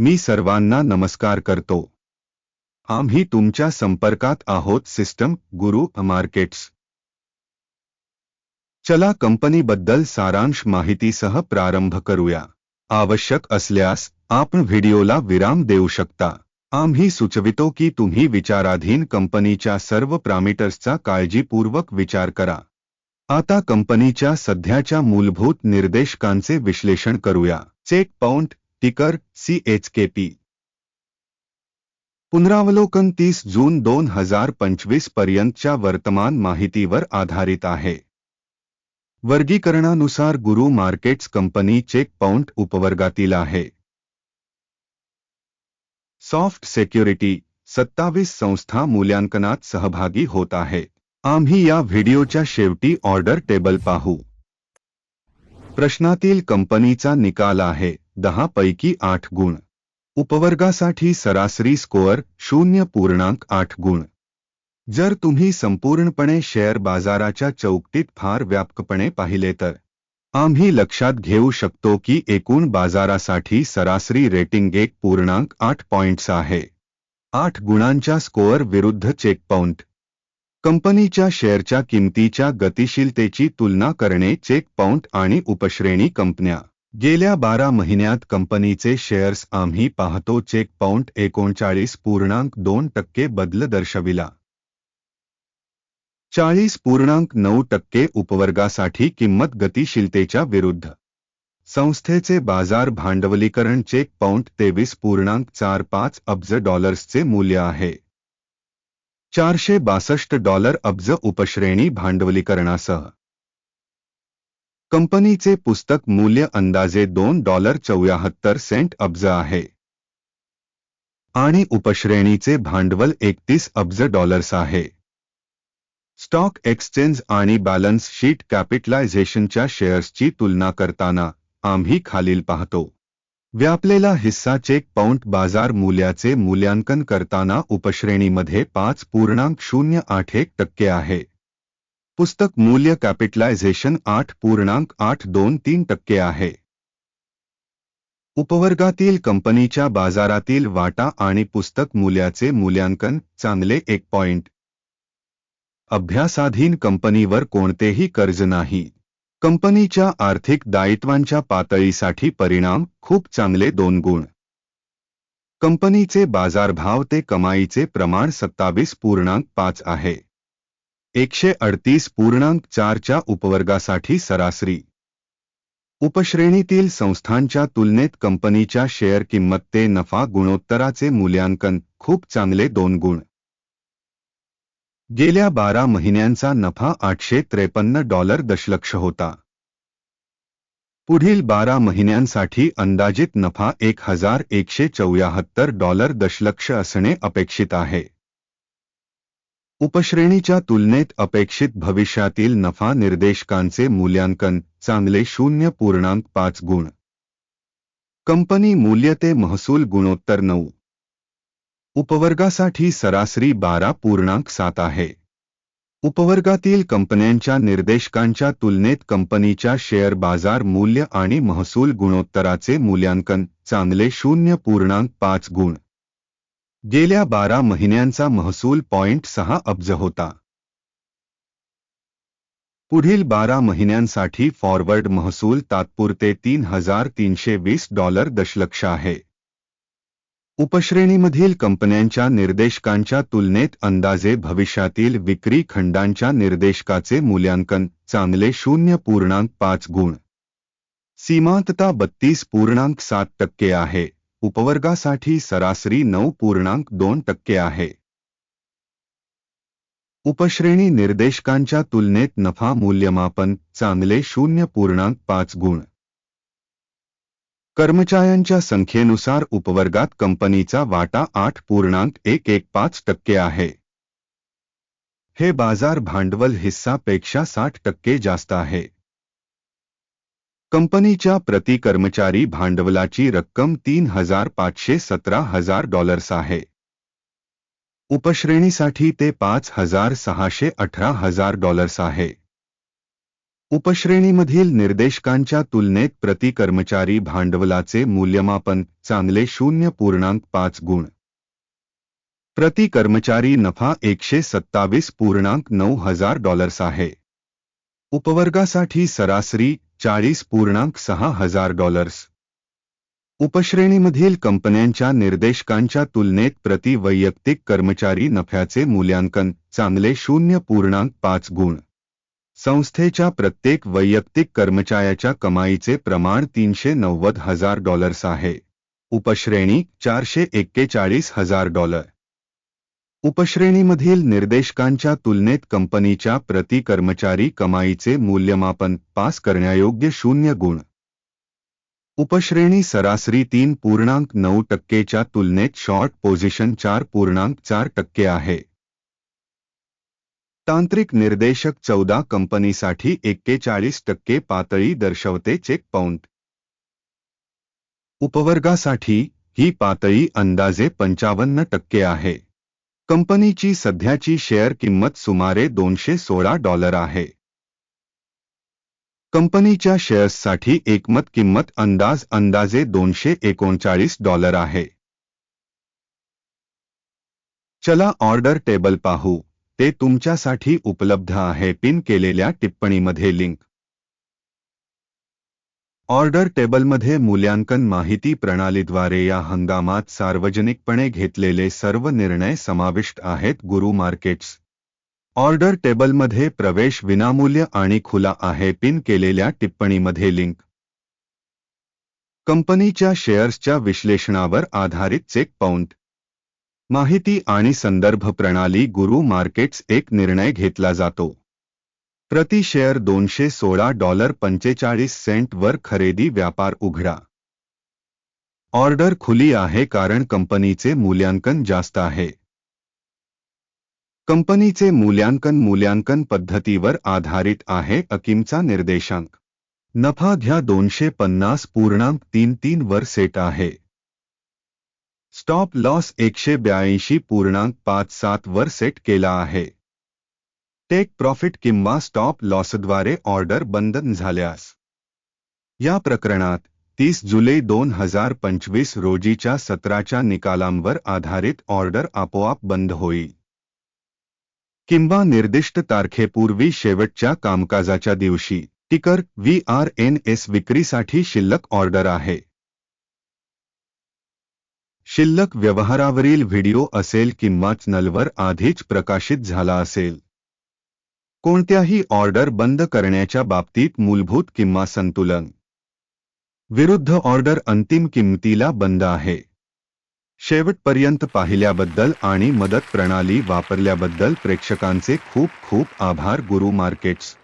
मी सर्वांना नमस्कार करतो. आम्ही तुमच्या संपर्कात आहोत सिस्टम गुरु मार्केट्स. चला कंपनीबद्दल सारांश माहितीसह प्रारंभ करूया. आवश्यक असल्यास आपण व्हिडिओला विराम देऊ शकता. आम्ही सुचवितो की तुम्ही विचाराधीन कंपनीच्या सर्व प्रामिटर्सचा काळजीपूर्वक विचार करा. आता कंपनीच्या सध्याच्या मूलभूत निर्देशकांचे विश्लेषण करूया. चेक पाऊंट टिकर पी पुनरावलोकन तीस जून दोन हजार पंचवीस पर्यंतच्या वर्तमान माहितीवर आधारित आहे. वर्गीकरणानुसार Guru markets company check point उपवर्गातील आहे. सॉफ्ट सेक्युरिटी सत्तावीस संस्था मूल्यांकनात सहभागी होत आहे. आम्ही या व्हिडिओच्या शेवटी ऑर्डर टेबल पाहू. प्रश्नातील कंपनीचा निकाल आहे. दहा पैकी आठ गुण. उपवर्गासाठी सरासरी स्कोअर शून्य पूर्णांक आठ गुण. जर तुम्ही संपूर्णपणे शेअर बाजाराच्या चौकटीत फार व्यापकपणे पाहिले तर. आम्ही लक्षात घेऊ शकतो की एकूण बाजारासाठी सरासरी रेटिंग एक पूर्णांक आठ पॉइंट्स आहे. आठ गुणांच्या स्कोअर विरुद्ध चेकपाऊंट कंपनीच्या शेअरच्या किमतीच्या गतिशीलतेची तुलना करणे चेक पाऊंट आणि उपश्रेणी कंपन्या. गेल्या बारा महिन्यात कंपनीचे शेअर्स आम्ही पाहतो चेक पाऊंट एकोणचाळीस पूर्णांक दोन टक्के बदल दर्शविला. चाळीस पूर्णांक नऊ टक्के उपवर्गासाठी किंमत गतिशीलतेच्या विरुद्ध. संस्थेचे बाजार भांडवलीकरण चेक पाऊंट तेवीस पूर्णांक चार पाच अब्ज डॉलर्सचे मूल्य आहे. चारशे बासष्ट डॉलर अब्ज उपश्रेणी भांडवलीकरणासह. कंपनीचे पुस्तक मूल्य अंदाजे दोन डॉलर चौऱ्याहत्तर सेंट अब्ज आहे. आणि उपश्रेणीचे भांडवल एकतीस अब्ज डॉलर्स आहे. स्टॉक एक्सचेंज आणि बॅलन्स शीट कॅपिटलायझेशनच्या शेअर्सची तुलना करताना आम्ही खालील पाहतो. व्यापलेला हिस्सा चेक पाऊंट बाजार मूल्याचे मूल्यांकन करताना उपश्रेणीमध्ये पाच पूर्णांक शून्य आठ एक टक्के आहे. पुस्तक मूल्य कॅपिटलायझेशन आठ, पूर्णांक आठ, दोन, तीन टक्के आहे. उपवर्गातील कंपनीच्या बाजारातील वाटा आणि पुस्तक मूल्याचे मूल्यांकन, चांगले एक पॉइंट अभ्यासाधीन कंपनीवर कोणतेही कर्ज नाही. कंपनीच्या आर्थिक दायित्वांच्या पातळीसाठी परिणाम, खूप चांगले दोन गुण. कंपनीचे बाजारभाव ते कमाईचे प्रमाण सत्तावीस, पूर्णांक पाच आहे. एकशे अडतीस पूर्णांक चारच्या उपवर्गासाठी सरासरी. उपश्रेणीतील संस्थांच्या तुलनेत कंपनीच्या शेअर किंमत ते नफा गुणोत्तराचे मूल्यांकन खूप चांगले दोन गुण. गेल्या बारा महिन्यांचा नफा आठशे त्रेपन्न डॉलर दशलक्ष होता. पुढील बारा महिन्यांसाठी अंदाजित नफा एक हजार एकशे चौऱ्याहत्तर डॉलर दशलक्ष असणे अपेक्षित आहे. उपश्रेणीच्या तुलनेत अपेक्षित भविष्यातील नफा निर्देशकांचे मूल्यांकन चांगले शून्य पूर्णांक पाच गुण. कंपनी मूल्य ते महसूल गुणोत्तर नऊ. उपवर्गासाठी सरासरी बारा पूर्णांक सात आहे. उपवर्गातील कंपन्यांच्या निर्देशकांच्या तुलनेत कंपनीच्या शेअर बाजार मूल्य आणि महसूल गुणोत्तराचे मूल्यांकन चांगले शून्य पूर्णांक पाच गुण. गेल्या बारा महिन्यांचा महसूल पॉइंट सहा अब्ज होता. पुढील बारा महिन्यांसाठी फॉरवर्ड महसूल तात्पुरते तीन हजार तीनशे वीस डॉलर दशलक्ष आहे. उपश्रेणीमधील कंपन्यांच्या निर्देशकांच्या तुलनेत अंदाजे भविष्यातील विक्री खंडांच्या निर्देशकाचे मूल्यांकन चांगले शून्य पूर्णांक पाच गुण. सीमांतता बत्तीस पूर्णांक सात टक्के आहे. उपवर्गासाठी सरासरी नऊ पूर्णांक दोन टक्के आहे. उपश्रेणी निर्देशकांच्या तुलनेत नफा मूल्यमापन चांगले शून्य पूर्णांक पाच गुण. कर्मचाऱ्यांच्या संख्येनुसार उपवर्गात कंपनीचा वाटा आठ पूर्णांक एक एक पाच टक्के आहे. हे बाजार भांडवल हिस्सापेक्षा साठ टक्के जास्त आहे. कंपनीच्या प्रति कर्मचारी भांडवलाची रक्कम तीन हजार पाचशे सतरा हजार डॉलर्स आहे. उपश्रेणीसाठी ते पाच हजार सहाशे अठरा हजार डॉलर्स आहे. उपश्रेणीमधील निर्देशकांच्या तुलनेत प्रति कर्मचारी भांडवलाचे मूल्यमापन चांगले शून्य पूर्णांक पाच गुण. प्रति कर्मचारी नफा एकशे सत्तावीस पूर्णांक नऊ हजार डॉलर्स आहे. उपवर्गासाठी सरासरी चाळीस पूर्णांक सहा हजार डॉलर्स. उपश्रेणीमधील कंपन्यांच्या निर्देशकांच्या तुलनेत प्रति वैयक्तिक कर्मचारी नफ्याचे मूल्यांकन चांगले शून्य पूर्णांक पाच गुण. संस्थेच्या प्रत्येक वैयक्तिक कर्मचाऱ्याच्या कमाईचे प्रमाण तीनशे नव्वद हजार डॉलर्स आहे. उपश्रेणी चारशे एक्केचाळीस हजार डॉलर. उपश्रेणीमधील निर्देशकांच्या तुलनेत कंपनीच्या प्रति कर्मचारी कमाईचे मूल्यमापन पास करण्यायोग्य शून्य गुण. उपश्रेणी सरासरी तीन पूर्णांक नऊ टक्केच्या तुलनेत शॉर्ट पोझिशन चार पूर्णांक चार टक्के आहे. तांत्रिक निर्देशक चौदा कंपनीसाठी एक्केचाळीस टक्के पातळी दर्शवते चेक पाऊंट उपवर्गासाठी ही पातळी अंदाजे पंचावन्न टक्के आहे. कंपनीची सध्याची शेअर किंमत सुमारे दोनशे सोळा डॉलर आहे. कंपनीच्या शेअर्ससाठी एकमत किंमत अंदाज अंदाजे दोनशे एकोणचाळीस डॉलर आहे. चला ऑर्डर टेबल पाहू. ते तुमच्यासाठी उपलब्ध आहे पिन केलेल्या टिप्पणीमध्ये लिंक. ऑर्डर टेबलमध्ये मूल्यांकन माहिती प्रणालीद्वारे या हंगामात सार्वजनिकपणे घेतलेले सर्व निर्णय समाविष्ट आहेत गुरु मार्केट्स. ऑर्डर टेबलमध्ये प्रवेश विनामूल्य आणि खुला आहे पिन केलेल्या टिप्पणीमध्ये लिंक. कंपनीच्या शेअर्सच्या विश्लेषणावर आधारित चेक पाऊंट माहिती आणि संदर्भ प्रणाली गुरु मार्केट्स एक निर्णय घेतला जातो. प्रति शेअर दोनशे सोळा डॉलर पंचेचाळीस सेंटवर खरेदी व्यापार उघडा. ऑर्डर खुली आहे कारण कंपनीचे मूल्यांकन जास्त आहे. कंपनीचे मूल्यांकन मूल्यांकन पद्धतीवर आधारित आहे अकिमचा निर्देशांक. नफा घ्या दोनशे पन्नास पूर्णांक तीन तीन वर सेट आहे. स्टॉप लॉस एकशे ब्याऐंशी पूर्णांक पाच सात वर सेट केला आहे. टेक प्रॉफिट किंवा स्टॉप लॉसद्वारे ऑर्डर बंद झाल्यास. या प्रकरणात तीस जुलै दोन हजार पंचवीस रोजीच्या सत्राच्या निकालांवर आधारित ऑर्डर आपोआप बंद होईल. किंवा निर्दिष्ट तारखेपूर्वी शेवटच्या कामकाजाच्या दिवशी टिकर व्ही आर एन एस विक्रीसाठी शिल्लक ऑर्डर आहे. शिल्लक व्यवहारावरील व्हिडिओ असेल किंवा चॅनलवर आधीच प्रकाशित झाला असेल. कोणत्याही ऑर्डर बंद करण्याच्या बाबतीत मूलभूत किंवा संतुलन. विरुद्ध ऑर्डर अंतिम किंमतीला बंद आहे. शेवटपर्यंत पाहिल्याबद्दल आणि मदत प्रणाली वापरल्याबद्दल प्रेक्षकांचे खूप खूप आभार गुरु मार्केट्स.